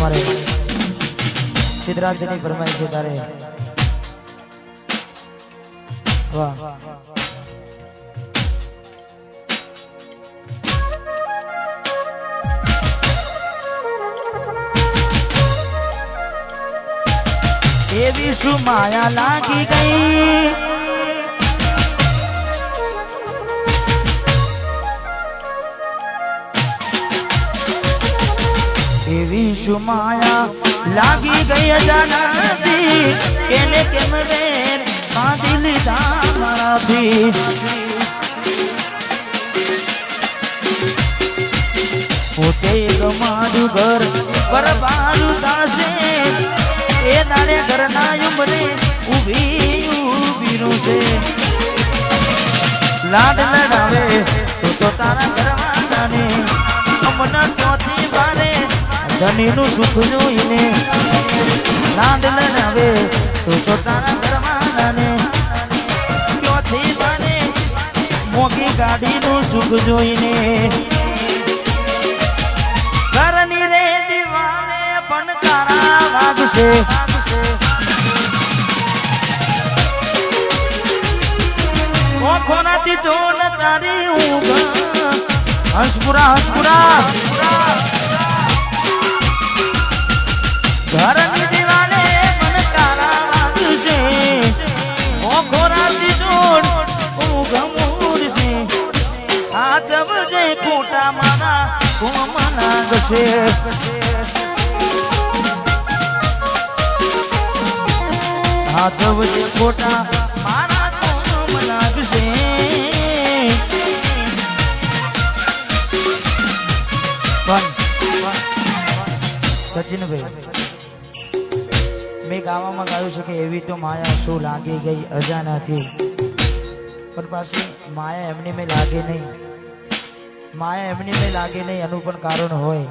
અમારે. સિદ્ધરાજની ફરમાઈ છે તારે. વાહ. એવી શું માયા લાગી ગઈ? શું માયા લાગી ગઈ અજાનાથી. કેને કેમ વેર બાંધી લીધા મારાથી પોતે તમારું ઘર બરબારું થશે એ દાડે ઘરના ઉમરે ઊભી ઊભીનું છે લાડ લડાવે તો તારા ઘરવાળાને અમના ધનીનું સુખ જોઈને લાડ લડાવે તો તો તારા ઘરવાળાને ચોથી બારે મોગી ગાડીનું સુખ જોઈને. ઘરની રે દીવાને પણ તારા વાગશે. ઓખોનાથી ચોન તારી ઊંઘ. હંસપુરા હંસપુરા ઘરની દીવાને પણ તારા વાગશે ઓખોનાથી ચોન ઊંઘ મૂડશે આ જવજે ખોટા મારા કોમના ગશે આ સચિનભાઈ મેં ગાવામાં ગાયું છે કે એવી તો માયા શું લાગી ગઈ અજાનાથી. પણ પાછી માયા એમની મેં લાગે નહીં. માયા એમની મેં લાગે નહીં, એનું પણ કારણ હોય.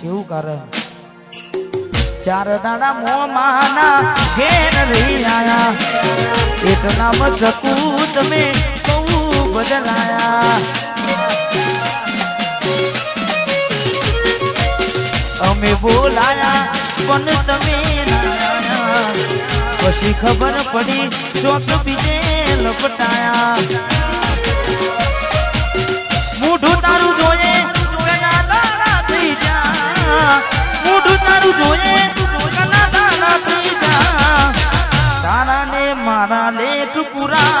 જેવું કારણ. ચાર દાડા મોમાના ઘેર રહી આયા. એટલા મચકું તમે બહુ બદલાયા. અમે બોલાયા, પણ તમે પછી ખબર પડી ચોક બીજે લપટાયા. મોઢું તારું જોઈએ કના દાણા થઈ જા મોઢું તારું જોઈએ કના દાણા થઈ જા તારા ને મારા લેખ પૂરા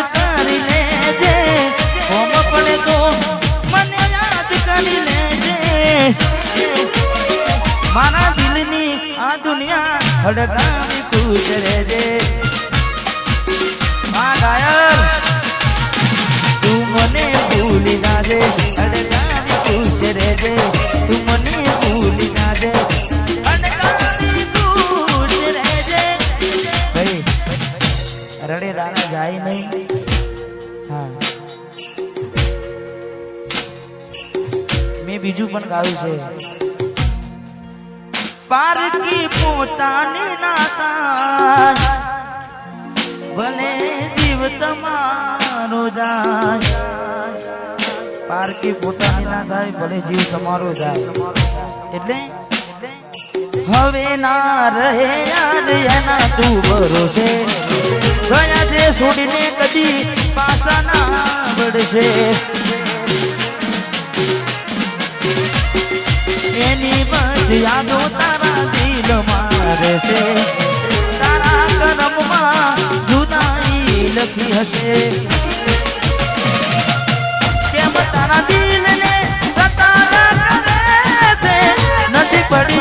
મારા દિલની આ દુનિયા હડકાવી ખુશ રહેજે હા ડાયર તું મને ભૂલી ના દે હડકાવી ખુશ રહેજે તું મેં બીજું પણ ગાયું છે. પારકી પોતાની નાતા. ભલે જીવ તમારો જાય. પારકી પોતાની ના થાય ભલે જીવ તમારો જાય. એટલે હવે ના રહે એના તું ભરોસે. ગયા છે છોડીને કદી પાછા ના વળશે એની યાદો તારા દિલ મારે છે તારા કરમમાં જુદાઈ લખી હશે. કેમ તારા દિલને સતારા કરે છે? નથી પડી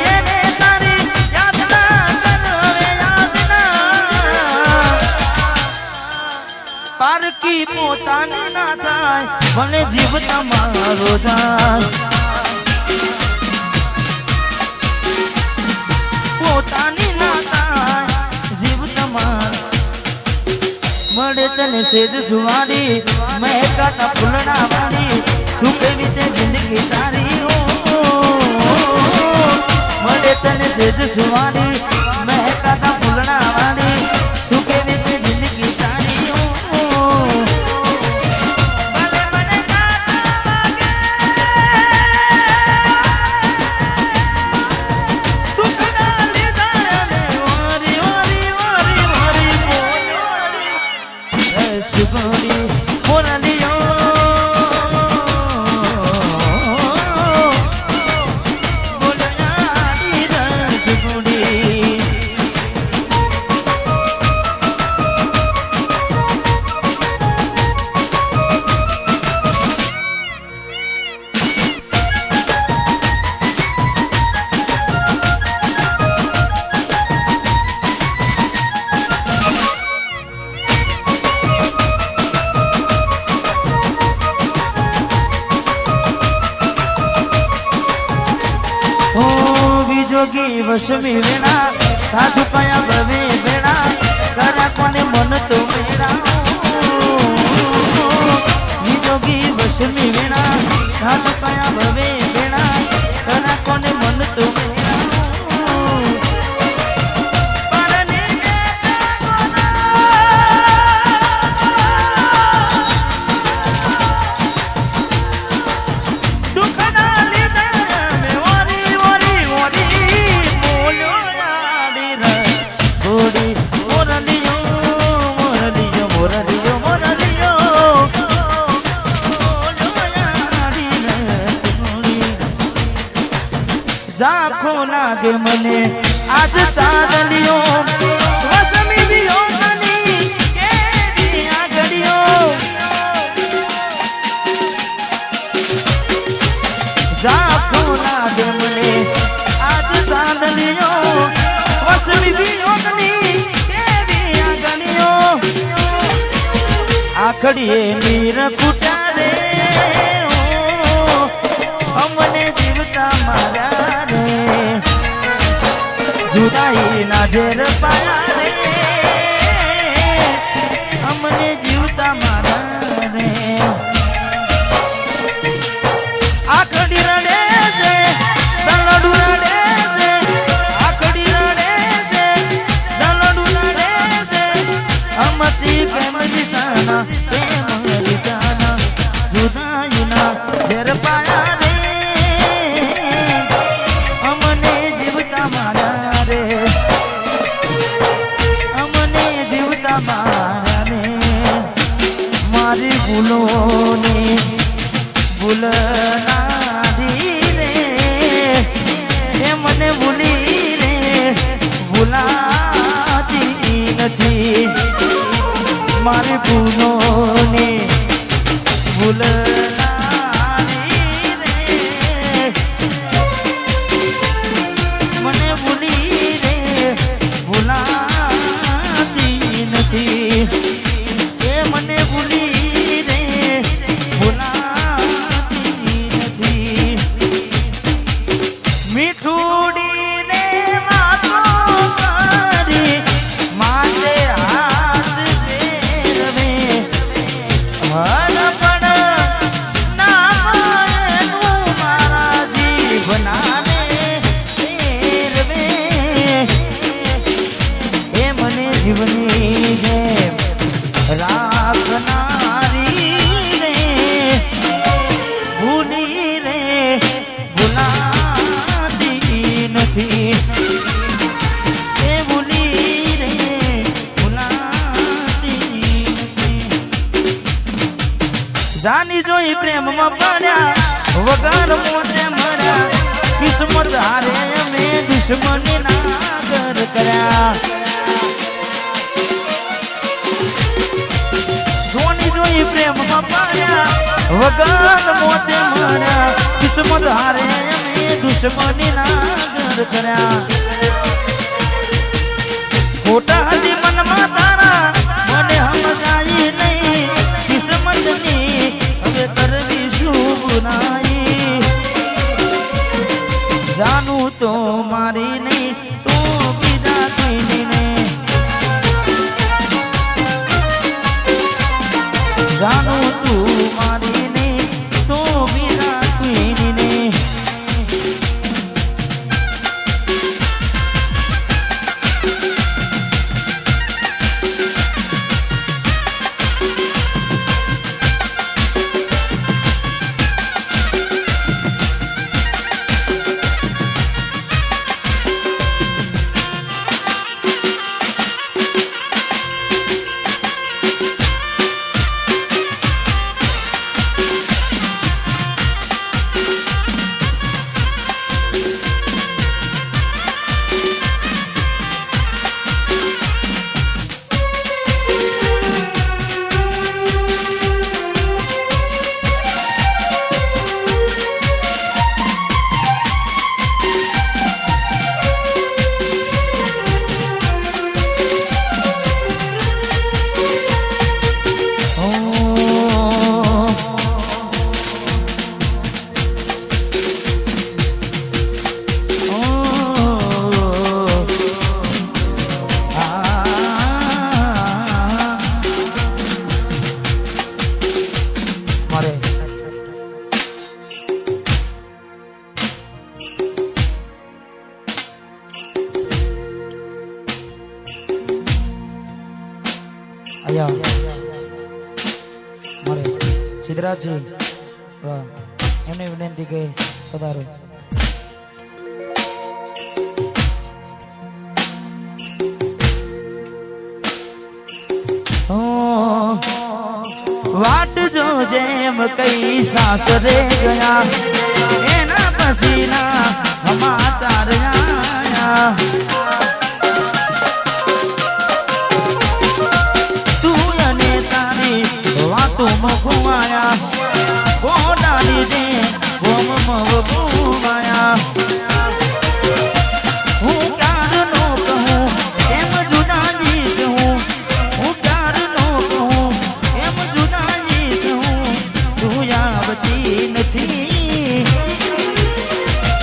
પારકી પોતાની ના થાય, ભલે જીવ તમારો જાય. મળે તને સેજ સુવારી મેં કાતા ફૂલડા વાળી શું કેવી તે જિંદગી તારી મળે તને સેજ સુવારી મેં કાતા વસમી વેણા સાસુ કયા ભવે વેણા કરા કોને મન તો મેળા? નિજોગી વસમી વેણા સાસુ કયા ભવે વેણા કરા કોને મન તો મેરા ઝાંખો લાગે મને. આજ આગળિયો ઝાંખો લાગે મને. આજ ચાંદલિયો વસમી દિયો કેવી આગળિયો આખડીએ નીર મારી ભૂલોની દુશ્મની નાગર કર્યા. જોની જોઈ પ્રેમમાં પડ્યા, વગર મોતે માર્યા. કિસ્મત હારે અમે દુશ્મની નાગર કર્યા. ખોટા હતી મનમાં તારા, મને સમજાય નહીં. કિસ્મતની હવે કરવી શું બુનાઈ અહીંયા. મારે સિદ્ધરાજજી એમને વિનંતી કે પધારો. વાટ જો જેમ કઈ સાસરે ગયા, એના પસીના સમાચાર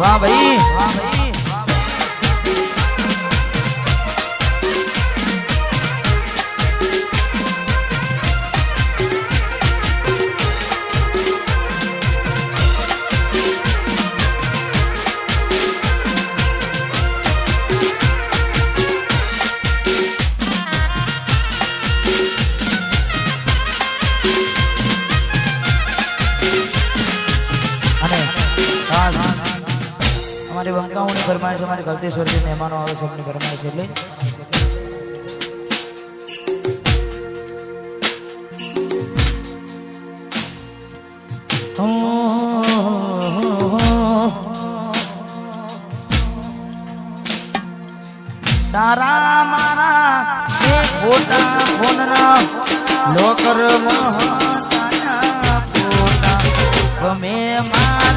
વાહ ભાઈ. વાહ ભાઈ અમારી બંકાઓની ફરમાઈશ, અમારી ગલતેશ્વરથી મહેમાનો આવે છે, એમની ફરમાઈશ એટલે. તારા મારા ખોટા ફોનના લોકર મહા ફોટા ગમે મારી